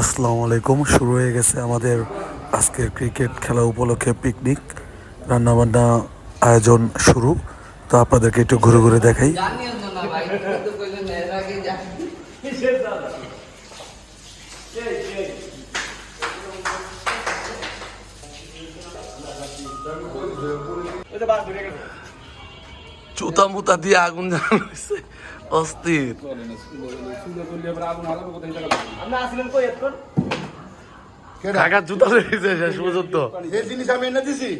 আসসালামু আলাইকুম। শুরু হয়ে গেছে আমাদের আজকের ক্রিকেট খেলা উপলক্ষে পিকনিক রান্নাবান্না আয়োজন শুরু। তো আপনাদেরকে একটু ঘুরে ঘুরে দেখাই। তো না ভাই তুমি তো কইলেন এর আগে জানি জুতা মুতা দিয়ে আগুন জ্বালানো হয়েছে। অস্থির। কাকা জুতা লেগেছে শেষ পর্যন্ত। আমি এনে দিছি।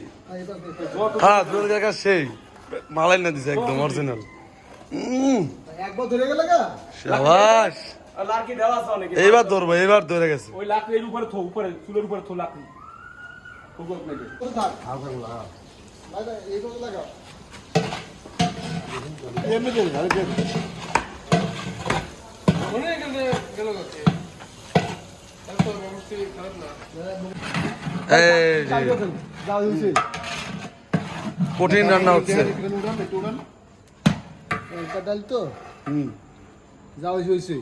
হ্যাঁ জুতা কাকা সেই। মালাই না দিছে একদম অরিজিনাল সাবাস। এইবার ধরবো এইবার ধরে গেছে। ওই লাকড়ির উপরে থো উপরে চুলের উপরে থো লাকড়ি কঠিন রান্না হচ্ছে ডাল তো হুম যাও হইছে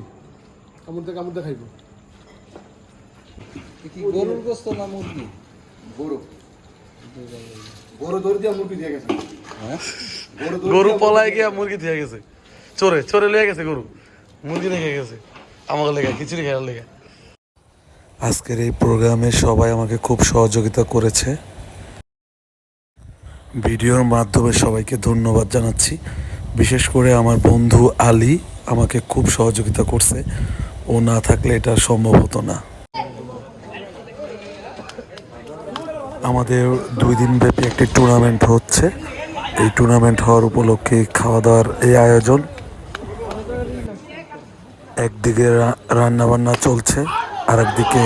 কামড়তে কামড়তে খাইবো কি গরুর গোস্ত না মুরগি? গরু। গরু দৌড় দিয়া মুরগি দিয়ে গেছে। গরু দৌড় গরু পলায় গিয়া মুরগি থেকে গেছে। চোরে চোরে লেগে গেছে গরু। মুরগি লেগে গেছে। আমাকে লেগে খিচুড়ি খেয়ার লেগে। আজকের এই প্রোগ্রামে সবাই আমাকে খুব সহযোগিতা করেছে। ভিডিওর মাধ্যমে সবাইকে ধন্যবাদ জানাচ্ছি। বিশেষ করে আমার বন্ধু আলী আমাকে খুব সহযোগিতা করছে। ও না থাকলে এটা সম্ভব হতো না। আমাদের দুই দিন ব্যাপী একটি টুর্নামেন্ট হচ্ছে। এই টুর্নামেন্ট হওয়ার উপলক্ষে খাওয়া দাওয়ার এই আয়োজন। একদিকে রান্নাবান্না চলছে আর একদিকে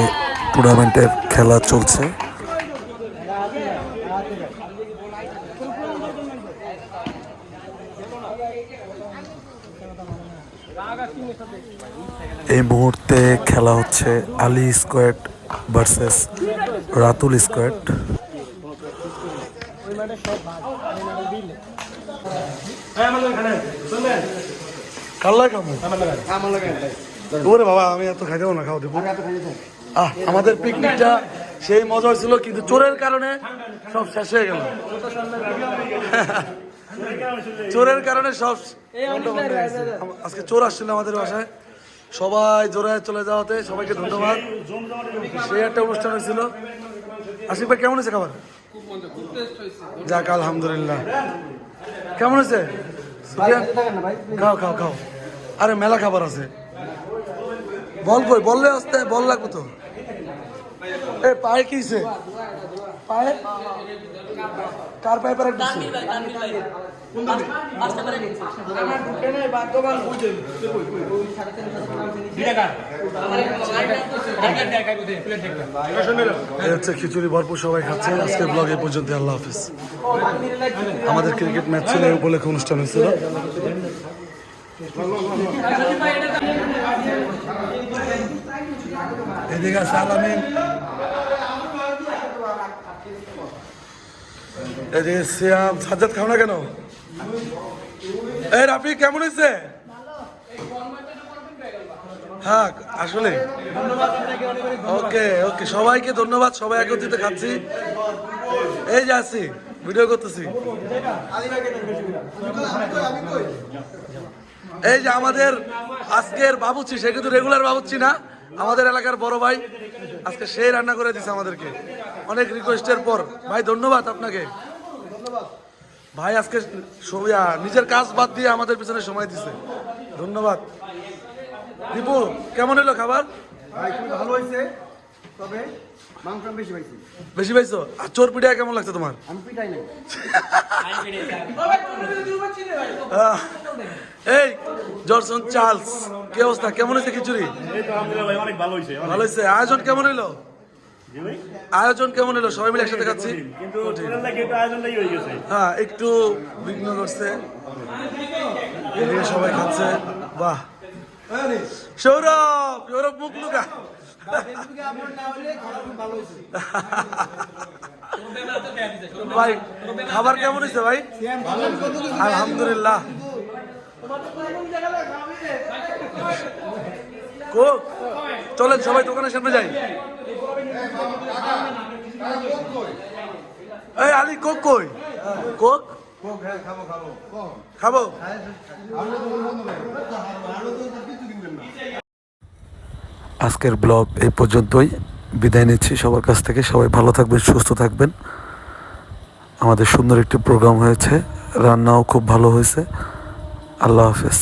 টুর্নামেন্টের খেলা চলছে। এই মুহূর্তে খেলা হচ্ছে Ali squad versus Ratul squad. আহ, আমাদের পিকনিকটা সেই মজা হয়েছিল, কিন্তু চোরের কারণে সব শেষ হয়ে গেল। চোরের কারণে সব। আজকে চোর আসছিল আমাদের বাসায়। সবাই জোরে চলে যাওয়াতে সবাইকে ধন্যবাদ। সেই একটা অনুষ্ঠান হয়েছিল। আশিক ভাই, কেমন আছে খাবার? যাক, আলহামদুলিল্লাহ। কেমন আছে? খাও খাও খাও। আরে, মেলা খাবার আছে। বল কই, বললে আসতে, বল লাগবে তো। এ পায়ে কি হইছে? পায়ে কার পায়ে পারে এই হচ্ছে খিচুড়ি ভরপুর সবাই খাচ্ছে আজকে ব্লগ এই পর্যন্ত আল্লাহ হাফিজ আমাদের ক্রিকেট ম্যাচ ছিল উপলক্ষে অনুষ্ঠান হয়েছিল এদিকে আছে সিয়াম, সাজ্জাদ খাও না কেন? এই রাফি, কেমন হয়েছে? হ্যাঁ আসলে। ওকে ওকে, সবাইকে ধন্যবাদ, সবাই একত্রিত খাচ্ছি। এই যে আছি, ভিডিও করতেছি। এই যে আমাদের আজকের বাবুচি, সে কিন্তু রেগুলার বাবুচি না, আমাদের এলাকার বড় ভাই। আজকে সেই রান্না করে দিছে আমাদেরকে। অনেক রিকোয়েস্টের পর। ভাই, ধন্যবাদ আপনাকে। ভাই, আজকে নিজের কাজ বাদ দিয়ে আমাদের পিছনে সময় দিছে। ধন্যবাদ। দীপু, কেমন হলো খাবার? ভাই ভালো হয়েছে। তবে মাংস বেশি পাইছি। বেশি পাইছো? আর চোর পিঠা কেমন লাগছে তোমার? আমি পিটাই নাই। এই জর্সন চার্লস কি অবস্থা? কেমন হয়েছে খিচুড়ি? এই তো আলহামদুলিল্লাহ অনেক ভালো হয়েছে। আয়োজন কেমন হলো আয়োজন কেমন হলো সবাই মিলে একসাথে খাচ্ছি? কিন্তু হ্যাঁ একটু বিঘ্ন করছে। সবাই খাচ্ছে। বাহ। সৌরভ সৌরভ মুখ লুকা। ভাই খাবার কেমন হয়েছে ভাই? আলহামদুলিল্লাহ। কোক চলেন সবাই দোকানের সামনে যাই। এই আলী কোক কই? কোক? খাব আজকের ব্লগ এই পর্যন্তই। বিদায় নিচ্ছি সবার কাছ থেকে। সবাই ভালো থাকবেন, সুস্থ থাকবেন। আমাদের সুন্দর একটি প্রোগ্রাম হয়েছে। রান্নাও খুব ভালো হয়েছে। আল্লাহ হাফেজ।